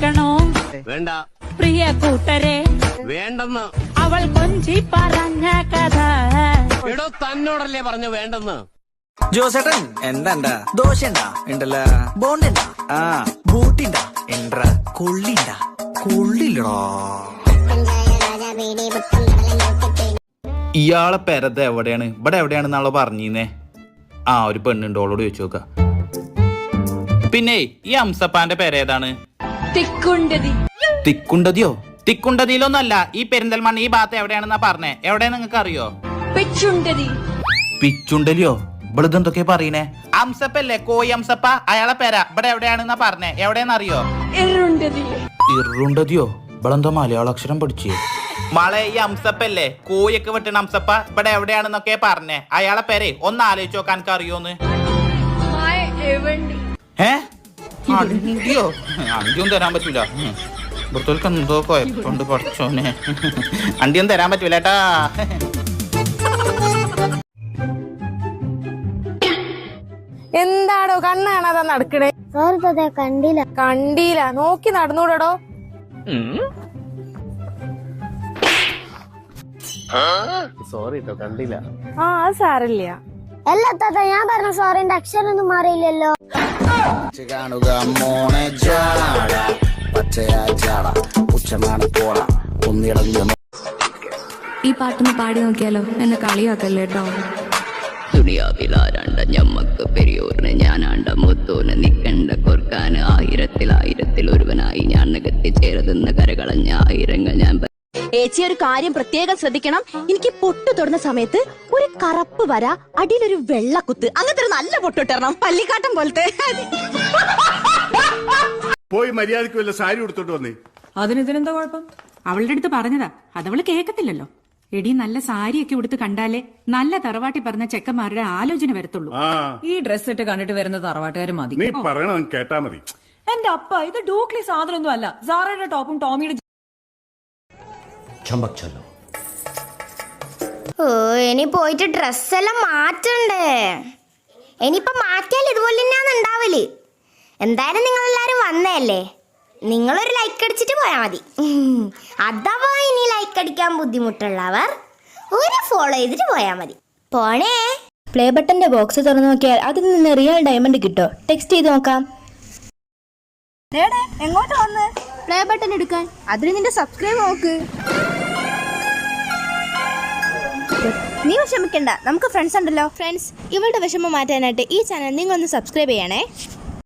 കേൾക്കണോ? വേണ്ട. പ്രിയ കൂട്ടരെ വേണ്ടെന്ന്. അവൾ കൊഞ്ചി പറഞ്ഞ കഥ. എടോ തന്നോടല്ലേ പറഞ്ഞു വേണ്ടെന്ന്. ജോസേട്ടൻ എന്താ ദോശ ഉണ്ടാ. ഉണ്ടല്ല. ആ. ബൂട്ടിണ്ട എൻട്ര കൊള്ളിണ്ടാ കൊള്ളില്ലടാ. ഇയാളെ പെരത് എവിടെയാണ്? ഇവിടെ എവിടെയാണ് നാളെ പറഞ്ഞീന്നേ ആ ഒരു പെണ്ണുണ്ട്. ഓളോട് ചോദിച്ചു നോക്ക. പിന്നെ ഈ അംസപ്പാന്റെ പേര് ഏതാണ്? തിക്കുണ്ടതി. തിക്കുണ്ടതിയോ? തിക്കുണ്ടതിയിലൊന്നല്ല ഈ പെരിന്തൽമണ്ണ ഈ ഭാഗത്ത് എവിടെയാണെന്നാ പറഞ്ഞേ? എവിടെ നിങ്ങൾക്ക് അറിയോ പിച്ചുണ്ടതി. പിച്ചുണ്ടലിയോ? ഇവിടെ പറയണേ? അംസപ്പല്ലേ കോയി അംസപ്പ അയാളെ പേര. ഇവിടെ എവിടെയാണെന്നാ പറഞ്ഞേ? എവിടെയെന്ന് അറിയോ എറുണ്ടതി ഇറുണ്ടതിയോ? ഇവളെന്തോ മലയാള അക്ഷരം പഠിച്ചേ? മളെ ഈ അംസപ്പല്ലേ? കോയൊക്കെ വെട്ടണ അംസപ്പ ഇവിടെ എവിടെയാണെന്നൊക്കെ പറഞ്ഞേ. അയാളെ പേരെ ഒന്ന് ആലോചിച്ച് നോക്കാൻ അറിയോന്ന് ഏ? അണ്ടിയോ അണ്ടിയും തരാൻ പറ്റൂല. ഇവിടുത്തോൽക്ക് എന്തോ കുഴപ്പമുണ്ട് പഠിച്ചോനെ അണ്ടിയും തരാൻ പറ്റൂല ഏട്ടാ എന്താടോ കണ്ണാണ് കാണാതെ നടക്കണേ? കണ്ടില്ല താത്ത കണ്ടില്ല കണ്ടീല. നോക്കി നടന്നൂടടോ. സോറി കണ്ടില്ല. ആ സാറില്ല സാരല്ല അല്ല താത്ത ഞാൻ പറഞ്ഞ സോറിന്റെ അക്ഷരൊന്നും മാറിയില്ലല്ലോ. കാണുക മോനെ ജാട. പച്ചയാ ചാട ഉച്ചമാണ് പോട ഒന്നിടഞ്ഞു ഈ പാട്ടൊന്ന് പാടി നോക്കിയാലോ? എന്നെ കളിയാക്കല്ലേ കേട്ടോ ദുനിയാവിലാരണ്ട ഞമ്മക്ക് പെരിയോറിന് ഞാനാണ്ട മുത്തോന് നിക്കണ്ട കൊർക്കാന് ആയിരത്തിൽ ആയിരത്തിൽ ഒരുവനായി ഞാൻ നികത്തി ചേരതെന്ന് കരകളഞ്ഞ ആയിരങ്ങൾ ഞാൻ ഏച്ചി ഒരു കാര്യം പ്രത്യേകം ശ്രദ്ധിക്കണം. എനിക്ക് പൊട്ടു തൊടുന്ന സമയത്ത് കറുപ്പ് വര അടിയിലൊരു വെള്ളക്കുത്ത് അങ്ങനത്തെ ഒരു നല്ല പൊട്ടിട്ടരണം പള്ളിക്കാട്ടം പോലത്തെ. പോയി മര്യാദയ്ക്ക് വല്ല സാരി എടുത്തോണ്ട് വന്നേ. അതിനെന്താ കുഴപ്പം? അവളുടെ അടുത്ത് പറഞ്ഞതാ. അതവൾ കേക്കത്തില്ലല്ലോ. എടി നല്ല സാരിയൊക്കെ ഉടുത്ത് കണ്ടാലേ നല്ല തറവാട്ടി പറഞ്ഞ ചെക്കന്മാരുടെ ആലോചന വരത്തുള്ളൂ. ഈ ഡ്രസ് ഇട്ട് കണ്ടിട്ട് വരുന്ന തറവാട്ടുകാർ മതി. നീ പറയണം കേട്ടാ മതി. എന്റെ അപ്പ ഇത് ഡൂക്ലി സാധനമൊന്നും അല്ല സാറയുടെ ടോപ്പും ടോമിയുടെ ഓ ഇനി പോയിട്ട് ഡ്രസ്സെല്ലാം മാറ്റണ്ടേ? ഇനിയിപ്പോൾ മാറ്റിയാൽ ഇതുപോലെ തന്നെയാണ് ഉണ്ടാവൽ. എന്തായാലും നിങ്ങളെല്ലാവരും വന്നതല്ലേ? നിങ്ങളൊരു ലൈക്ക് അടിച്ചിട്ട് പോയാൽ മതി. അഥവാ ഇനി ലൈക്ക് അടിക്കാൻ ബുദ്ധിമുട്ടുള്ളവർ ഒരു ഫോളോ ചെയ്തിട്ട് പോയാൽ മതി. പോണേ. പ്ലേ ബട്ടന്റെ ബോക്സ് തുറന്നു നോക്കിയാൽ അതിൽ നിന്ന് റിയൽ ഡയമണ്ട് കിട്ടോ. ടെക്സ്റ്റ് ചെയ്ത് നോക്കാം. എങ്ങോട്ട് വന്ന്? പ്ലേ ബട്ടൺ എടുക്കാൻ. അതിന് നിന്റെ സബ്സ്ക്രൈബ് നോക്ക്. നീ വിഷമിക്കണ്ട നമുക്ക് ഫ്രണ്ട്സ് ഉണ്ടല്ലോ. ഫ്രണ്ട്സ് ഇവളുടെ വിഷമം മാറ്റാനായിട്ട് ഈ ചാനൽ നിങ്ങൾ ഒന്ന് സബ്സ്ക്രൈബ് ചെയ്യണേ.